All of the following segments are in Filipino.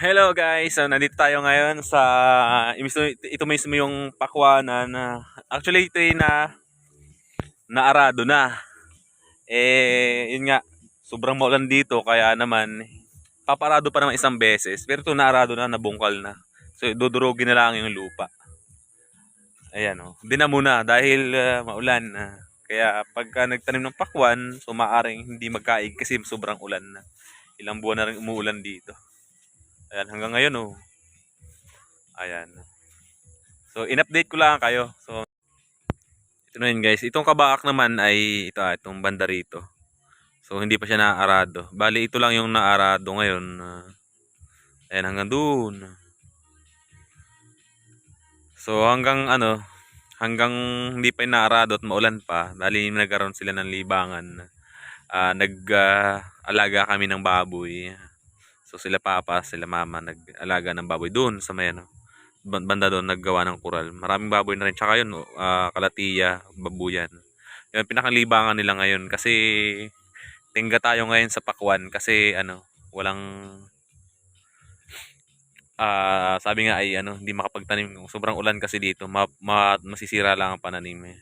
Hello guys, so nandito tayo ngayon sa ito, mismo yung pakwanan na actually ito na naarado na. Eh yun nga, sobrang maulan dito kaya naman paparado pa naman isang beses pero ito naarado na, nabungkal na. So dudurugin na lang yung lupa. Ayan oh, di na muna dahil uh, maulan na. Kaya pagka nagtanim ng pakwan, so maaring hindi magkaig kasi sobrang ulan na. Ilang buwan na rin umuulan dito. Ayan, hanggang ngayon oh. Ayan. So, in-update ko lang kayo. So, ito na yun guys. Itong kabaak naman ay ito, ah, itong banda rito. So, hindi pa siya naarado. Bali, ito lang yung naarado ngayon. ah. ayan, hanggang doon. So, hanggang ano, hanggang hindi pa inaarado at maulan pa. Bali, nagkaroon sila ng libangan. Ah, nag-alaga kami ng baboy. So sila papa, sila mama nag-alaga ng baboy doon sa may ano, ban- banda doon naggawa ng kural. Maraming baboy na rin tsaka yun, ah, kalatiya, babuyan. Yun pinakalibangan nila ngayon kasi tingga tayo ngayon sa pakwan kasi ano, walang ah sabi nga ay ano, hindi makapagtanim. Sobrang ulan kasi dito, ma, ma- masisira lang ang pananim eh.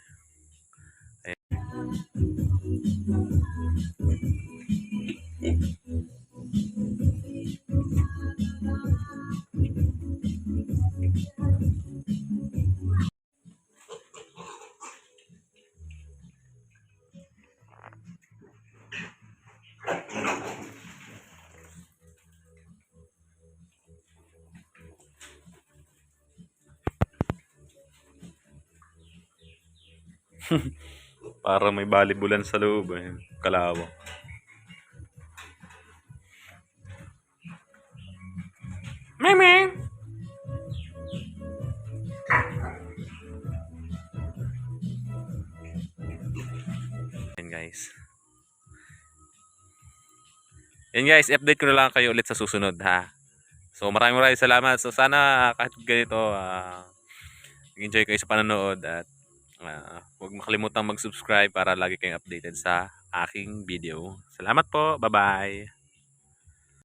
Para may balibulan sa loob eh. Kalawang. Meme! Guys. Yan guys, update ko na lang kayo ulit sa susunod ha. So maraming maraming salamat. So sana kahit ganito ah enjoy kayo sa panonood at ah, huwag makalimutan mag-subscribe para lagi kayong updated sa aking video. Salamat po. Bye-bye.